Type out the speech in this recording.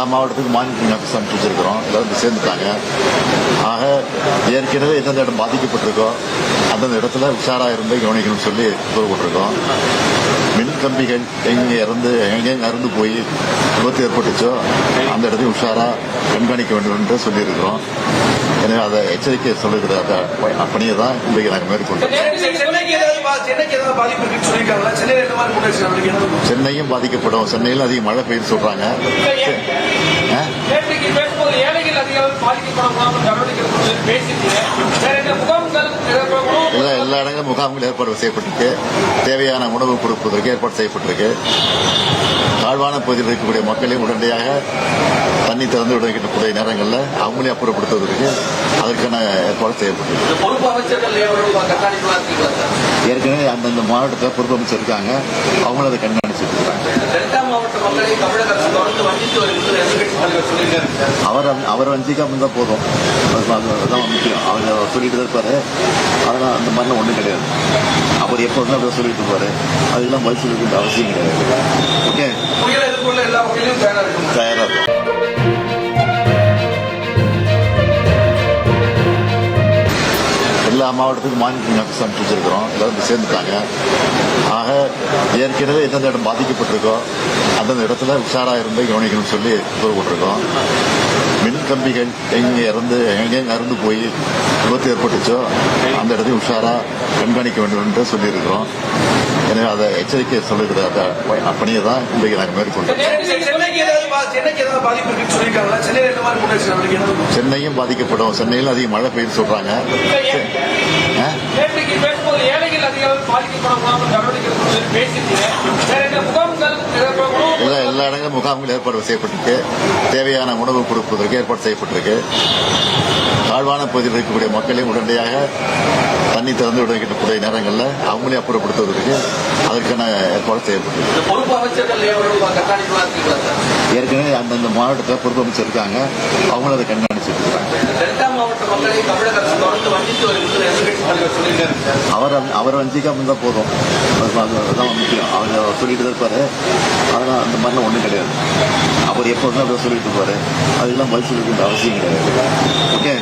எல்லா மாவட்டத்துக்கும் monitoring office அனுப்பிச்சு வச்சிருக்கிறோம். எல்லாரும் சேர்ந்துட்டாங்க. ஆக ஏற்கனவே எந்தெந்த இடம் பாதிக்கப்பட்டிருக்கோ அந்தந்த இடத்துல உஷாராக இருந்து கவனிக்கணும்னு சொல்லி உத்தரவு போட்டிருக்கோம். மின் கம்பிகள் எங்கே இறந்து எங்கெங்க அறுந்து போய் விபத்து ஏற்பட்டுச்சோ அந்த இடத்தையும் உஷாராக கண்காணிக்க வேண்டும் என்று சொல்லியிருக்கிறோம். எனவே அதை எச்சரிக்கை சொல்லுகிற அந்த பணியை தான் இன்றைக்கு நாங்கள் மேற்கொண்டோம் சென்னையும் பாதிக்கப்படும். சென்னையில் அதிக மழை பெய்யுன்னு சொல்றாங்க. நேற்றைக்கு பேசும்போது ஏழைகள் நடவடிக்கை உணவு எல்லா இடங்களும் முகாம்கள் ஏற்பாடு செய்யப்பட்டிருக்கு. தேவையான உணவு கொடுப்பதற்கு ஏற்பாடு செய்யப்பட்டிருக்கு. தாழ்வான பகுதியில் இருக்கக்கூடிய மக்களையும் உடனடியாக தண்ணி திறந்து விடக்கூடிய நேரங்களில் அவங்களையும் அப்புறப்படுத்துவதற்கு அதற்கான ஏற்பாடு செய்யப்பட்டிருக்கு. ஏற்கனவே அந்தந்த மாவட்டத்தில் பொறுப்பு அமைச்சர் இருக்காங்க. அவங்களும் அதை கண்காணிச்சுட்டு இருக்காங்க. அவர் அவர் வஞ்சிக்காம இருந்தால் போதும். அது- அது- அதுதான் முக்கியம். அவர் சொல்லிட்டு தான் இருப்பாரு. அதெல்லாம் அந்த மாதிரிலாம் ஒன்றும் கிடையாது. அவர் எப்போ வந்து அதை சொல்லிட்டு இருப்பாரு. அதுக்கெல்லாம் பதில் அவசியம் கிடையாது. ஓகே? தயாராக இருக்கும். எல்லா மாவட்டத்துக்கும் மானிட்டரிங் ஆஃபீஸ் அனுப்பிச்சு வச்சிருக்கிறோம். எல்லாரும் சேர்ந்துட்டாங்க. ஏற்கனவே எந்தெந்த இடம் பாதிக்கப்பட்டிருக்கோ அந்தந்த இடத்துல உஷாராக இருந்து கவனிக்கணும்னு சொல்லி உத்தரவு போட்டிருக்கோம். மின் கம்பிகள் எங்கே இறந்து எங்கெங்க அறுந்து போய் விபத்து ஏற்பட்டுச்சோ அந்த இடத்தையும் உஷாராக கண்காணிக்க வேண்டும் என்று சொல்லியிருக்கிறோம். எனவே அதை எச்சரிக்கை சொல்லுகிற அந்த பணியை தான் இன்றைக்கு நாங்கள் மேற்கொண்டோம் சென்னையும் பாதிக்கப்படும். சென்னையில் அதிக மழை பெய்யுன்னு சொல்றாங்க ஆ? நேற்றைக்கு பேசும்போது ஏழைகள் அதிக அளவில் பாதிக்கப்பட முகாம்கள் நடவடிக்கை எடுக்கணும்னு சொல்லி பேசியிருக்கீங்க வேற என்ன முகாம்கள் உணவு எல்லா இடங்களும் முகாம்கள் ஏற்பாடு செய்யப்பட்டிருக்கு. தேவையான உணவு கொடுப்பதற்கு ஏற்பாடு செய்யப்பட்டிருக்கு. தாழ்வான பகுதியில் இருக்கக்கூடிய மக்களையும் உடனடியாக தண்ணி திறந்து விடக்கூடிய நேரங்களில் அவங்களையும் அப்புறப்படுத்துவதற்கு அதற்கான ஏற்பாடு சார்? ஏற்கனவே அந்தந்த மாவட்டத்தில் பொறுப்பு அமைச்சர் இருக்காங்க. அவங்களும் அதை கண்காணிச்சுட்டு இருக்காங்க. அவர் அவர் வஞ்சிக்காம இருந்தால் போதும். அதுதான் முக்கியம் அவர் சொல்லிட்டு தான் இருப்பாரு. அதெல்லாம் அந்த மாதிரிலாம் ஒன்றும் கிடையாது. அவர் எப்போ வந்து அதை சொல்லிட்டு இருப்பாரு. அதுக்கெல்லாம் பதில் சொல்லிக்க வேண்டிய அவசியம் கிடையாது. ஓகே